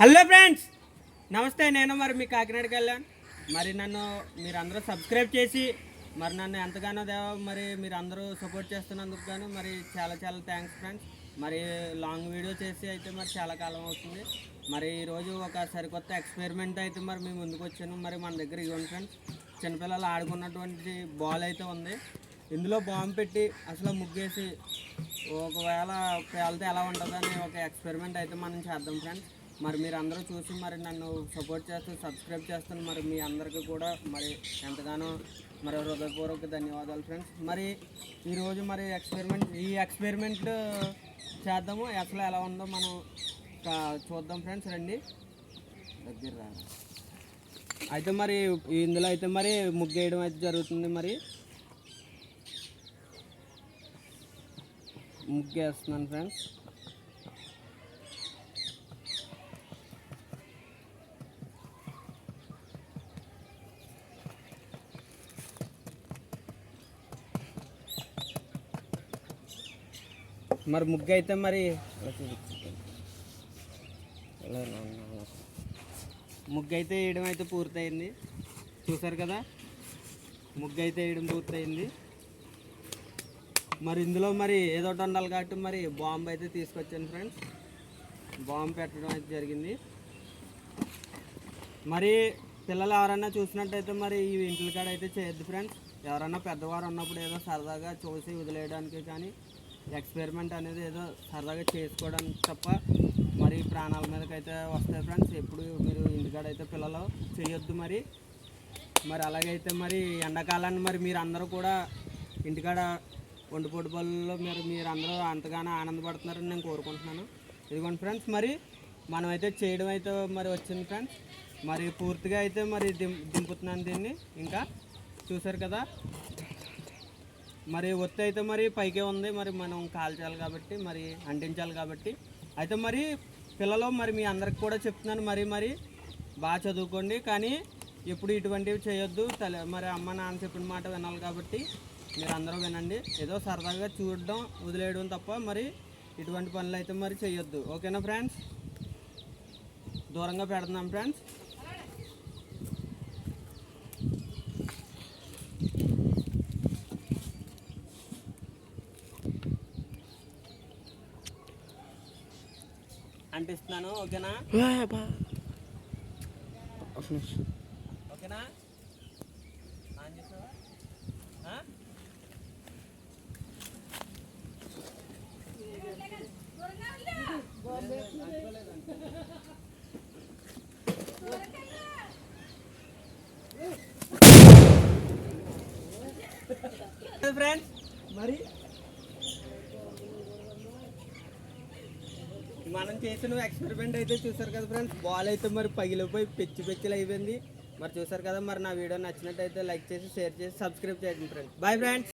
Hello friends నమస్తే నేను మరి మీ కాకినాడ కళ్యాణ్. మరి నన్ను మీరు అందరూ సబ్స్క్రైబ్ చేసి మరి నన్ను ఎంతగానో దేవ మరి మీరు అందరూ సపోర్ట్ చేస్తున్నందుకు గాను మరి చాలా చాలా థ్యాంక్స్ ఫ్రెండ్స్ మరి లాంగ్ వీడియో చేసి అయితే మరి చాలా కాలం అవుతుంది. మరి ఈరోజు ఒక సరికొత్త ఎక్స్పెరిమెంట్ అయితే మరి మేము ముందుకు వచ్చాను. మరి మన దగ్గర ఇవ్వండి ఫ్రెండ్స్ చిన్నపిల్లలు ఆడుకున్నటువంటి బాల్ అయితే ఉంది. ఇందులో బాంబు పెట్టి అసలు ముగ్గేసి ఒకవేళ పేలితే ఎలా ఉంటుందని ఒక ఎక్స్పెరిమెంట్ అయితే మనం చేద్దాం ఫ్రెండ్స్ మరి మీరు అందరూ చూసి మరి నన్ను సపోర్ట్ చేస్తూ సబ్స్క్రైబ్ చేస్తాను మరి మీ అందరికీ కూడా మరి ఎంతగానో మరి హృదయపూర్వక ధన్యవాదాలు ఫ్రెండ్స్ మరి ఈరోజు మరి ఎక్స్పెరిమెంట్ ఈ ఎక్స్పెరిమెంట్ చేద్దాము. అసలు ఎలా ఉందో మనం చూద్దాం ఫ్రెండ్స్ రండి. దగ్గర రా. అయితే మరి ఇందులో అయితే మరి ముగ్గేయడం అయితే జరుగుతుంది మరి. ముగ్గేస్తున్నాను ఫ్రెండ్స్ మరి ముగ్గు అయితే మరి ముగ్గు అయితే వేయడం అయితే పూర్తయింది. చూసారు కదా? ముగ్గు అయితే వేయడం పూర్తయింది. మరి ఇందులో మరి ఏదో ఒకటి ఉండాలి కాబట్టి మరి బాంబు అయితే తీసుకొచ్చాను ఫ్రెండ్స్ బాంబు పెట్టడం అయితే జరిగింది. మరి పిల్లలు ఎవరైనా చూసినట్టయితే మరి ఈ ఇంటి కాడ అయితే చేయొద్దు ఫ్రెండ్స్ ఎవరైనా పెద్దవారు ఉన్నప్పుడు ఏదో సరదాగా చూసి వదిలేయడానికి కానీ ఎక్స్పెరిమెంట్ అనేది ఏదో సరదాగా చేసుకోవడం తప్ప మరి ప్రాణాల మీదకి అయితే వస్తాయి ఫ్రెండ్స్ ఎప్పుడు మీరు ఇంటికాడ అయితే పిల్లలు చేయొద్దు మరి. మరి అలాగైతే మరి ఎండాకాలాన్ని మరి మీరు అందరూ కూడా ఇంటికాడ వండిపోటు బల్లో మీరు మీరు అందరూ అంతగానో ఆనందపడుతున్నారని నేను కోరుకుంటున్నాను. ఇదిగోండి ఫ్రెండ్స్ మరి మనం అయితే చేయడం అయితే మరి వచ్చింది ఫ్రెండ్స్ మరి పూర్తిగా అయితే మరి దిం దింపుతున్నాను దీన్ని. ఇంకా చూసారు కదా? మరి ఒత్తి అయితే మరి పైకే ఉంది మరి మనం కాల్చాలి కాబట్టి మరి అంటించాలి కాబట్టి. అయితే మరి పిల్లలు మరి మీ అందరికి కూడా చెప్తున్నాను మరి మరి బాగా చదువుకోండి. కానీ ఎప్పుడు ఇటువంటివి చేయొద్దు. తల మరి అమ్మ నాన్న చెప్పిన మాట వినాలి కాబట్టి మీరు అందరూ వినండి. ఏదో సరదాగా చూడడం వదిలేయడం తప్ప మరి ఇటువంటి పనులు అయితే మరి చేయొద్దు. ఓకేనా ఫ్రెండ్స్? దూరంగా పెడుతున్నాం ఫ్రెండ్స్. అంటిస్తున్నాను ఓకేనా? ఓకేనా? ఫ్రెండ్స్ మరి మనం చేసిన ఎక్స్పెరిమెంట్ అయితే చూసారు కదా ఫ్రెండ్స్ బాల్ అయితే మరి పగిలిపోయి పెచ్చి పెచ్చిలు అయిపోయింది. మరి చూసారు కదా మరి నా వీడియో నచ్చినట్టయితే లైక్ చేసి షేర్ చేసి సబ్స్క్రైబ్ చేయండి ఫ్రెండ్స్ బాయ్ ఫ్రెండ్స్